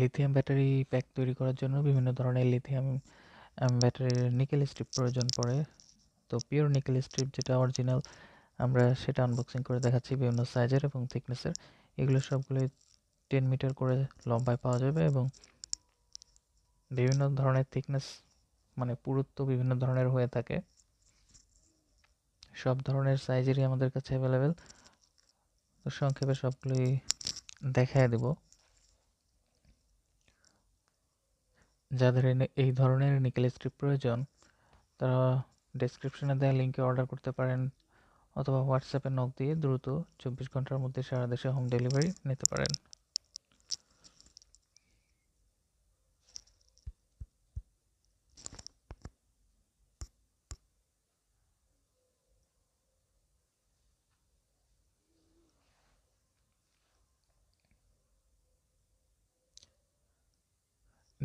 Lithium battery pack তৈরি করার জন্য বিভিন্ন ধরনের লিথিয়াম ব্যাটারির নিকেল স্ট্রিপ প্রয়োজন পড়ে। তো পিওর নিকেল স্ট্রিপ যেটা অরিজিনাল আমরা সেটা আনবক্সিং করে দেখাচ্ছি বিভিন্ন সাইজের এবং থিকনেসের এগুলো সবগুলোই টেন মিটার করে লম্বায় পাওয়া যাবে এবং বিভিন্ন ধরনের থিকনেস মানে পুরুত্ব বিভিন্ন ধরনের হয়ে থাকে। সব ধরনের সাইজেরই আমাদের কাছে অ্যাভেলেবেল তো সংক্ষেপে সবগুলোই দেখায় দেব। যাদের এই ধরনের নিকেল স্ট্রিপ প্রয়োজন, তারা ডেসক্রিপশনে দেওয়া লিঙ্কে অর্ডার করতে পারেন অথবা হোয়াটসঅ্যাপে নক দিয়ে দ্রুত চব্বিশ ঘণ্টার মধ্যে সারা দেশে হোম ডেলিভারি নিতে পারেন।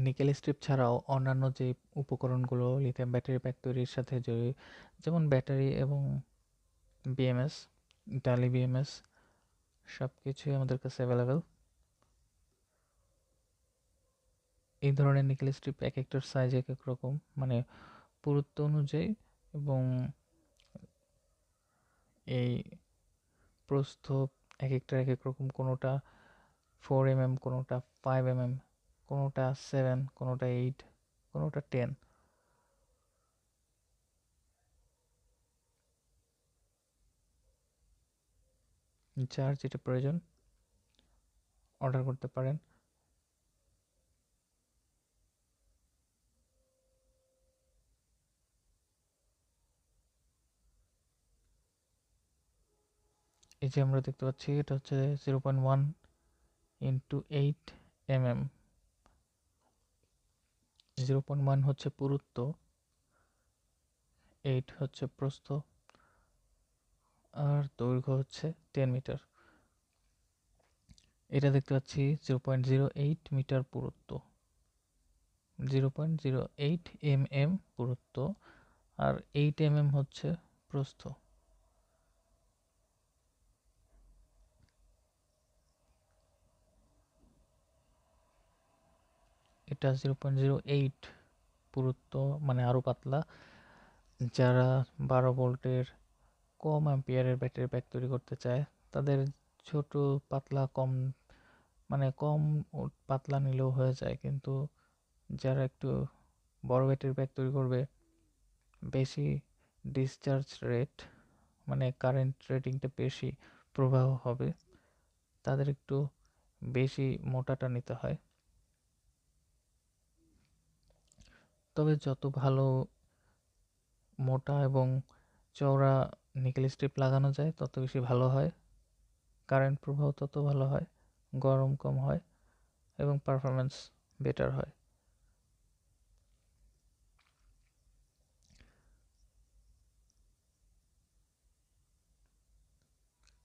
নিকেল স্ট্রিপ ছাড়াও অন্যান্য যে উপকরণগুলো লিথিয়াম ব্যাটারি প্যাক তৈরির সাথে জড়িয়ে যেমন ব্যাটারি এবং বিএমএস ডালি বিএমএস সব কিছুই আমাদের কাছে অ্যাভেলেবেল এই ধরনের নিকেল স্ট্রিপ এক একটার সাইজ এক এক রকম মানে পুরুত্ব অনুযায়ী এবং এই প্রস্থ এক একটার এক এক রকম, কোনোটা ফোর এম এম কোনোটা ফাইভ এম এম কোনোটা সেভেন কোনোটা এইট কোনোটা টেন যার যেটা প্রয়োজন অর্ডার করতে পারেন। এই যে আমরা দেখতে পাচ্ছি, এটা হচ্ছে zero point one into eight M M zero point one হচ্ছে পুরুত্ব, এইট হচ্ছে প্রস্থ, আর দৈর্ঘ্য হচ্ছে টেন মিটার এটা দেখতে পাচ্ছি zero point zero eight metre পুরুত্ব, zero point zero eight M M পুরুত্ব, আর এইট এম এম হচ্ছে প্রস্থ। এটা জিরো পয়েন্ট জিরো এইট পুরুত্ব মানে আরও পাতলা, যারা বারো ভোল্টের কম অ্যাম্পিয়ারের ব্যাটারি ব্যাগ তৈরি করতে চায়, তাদের ছোট পাতলা কম মানে কম পাতলা নিলেও হয়ে যায়, কিন্তু যারা একটু বড় ব্যাটারি ব্যাগ তৈরি করবে, বেশি ডিসচার্জ রেট মানে কারেন্ট রেটিংটা বেশি প্রবাহ হবে, তাদের একটু বেশি মোটাটা নিতে হয়। তবে যত ভালো মোটা এবং চওড়া নিকেল স্ট্রিপ লাগানো যায়, তত বেশি ভালো হয়। কারেন্ট প্রবাহ তত ভালো হয়, গরম কম হয় এবং পারফরমেন্স বেটার হয়।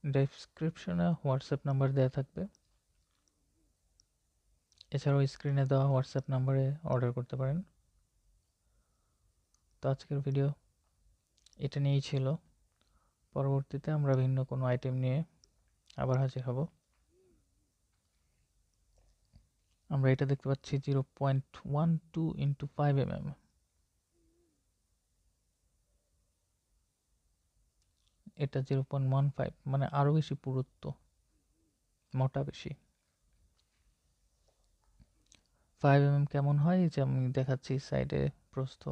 ডেসক্রিপশনে হোয়াটসঅ্যাপ নাম্বার দেওয়া থাকবে। এছাড়াও স্ক্রিনে দেওয়া হোয়াটসঅ্যাপ নাম্বারে অর্ডার করতে পারেন। তো আজকের ভিডিও এটা নিয়েই ছিল। পরবর্তীতে আমরা ভিন্ন কোনো আইটেম নিয়ে আবার হাজির হব। আমরা এটা দেখতে পাচ্ছি zero point one two into five M M এটা জিরো পয়েন্ট ওয়ান ফাইভ মানে আরও বেশি পুরুত্ব, মোটা বেশি। ফাইভ এম এম কেমন হয়? যে আমি দেখাচ্ছি সাইডে প্রস্থ।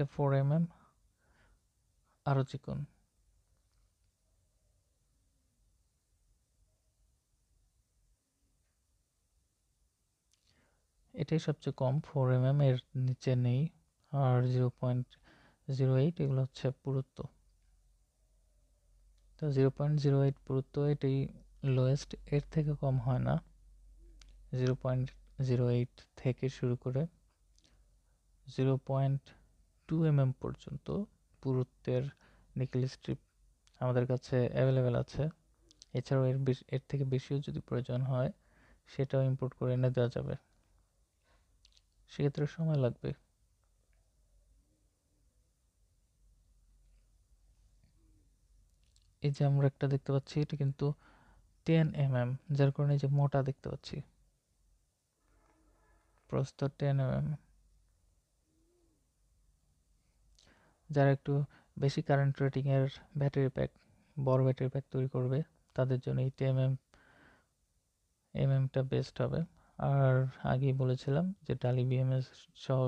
এটা ফোর এম এম আরও চিকন এটাই সবচেয়ে কম ফোর এম এম এর নিচে নেই আর জিরো পয়েন্ট জিরো এইট এগুলো হচ্ছে পুরুত্ব। তো জিরো পয়েন্ট জিরো এইট পুরুত্ব এটাই লোয়েস্ট এর থেকে কম হয় না। জিরো পয়েন্ট জিরো এইট থেকে শুরু করে zero point two M M পর্যন্ত পুরুত্বের নিকেল স্ট্রিপ আমাদের কাছে অ্যাভেলেবেল আছে। এছাড়াও এর এর থেকে বেশিও যদি প্রয়োজন হয়, সেটাও ইম্পোর্ট করে এনে দেওয়া যাবে। সেক্ষেত্রে সময় লাগবে। এই যে আমরা একটা দেখতে পাচ্ছি, এটা কিন্তু টেন এম এম যার কারণে যে মোটা দেখতে পাচ্ছি। প্রস্থ টেন এম এম যারা একটু বেশি কারেন্ট রেটিংয়ের ব্যাটারি প্যাক বড় ব্যাটারি প্যাক তৈরি করবে, তাদের জন্য এই টেন এম এম এমটা বেস্ট হবে। আর আগেই বলেছিলাম যে ডালি বিএমএস সহ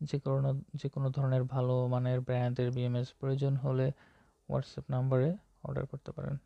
যে কোনো যে কোনো ধরনের ভালো মানের ব্র্যান্ডের বিএমএস প্রয়োজন হলে হোয়াটসঅ্যাপ নাম্বারে অর্ডার করতে পারেন।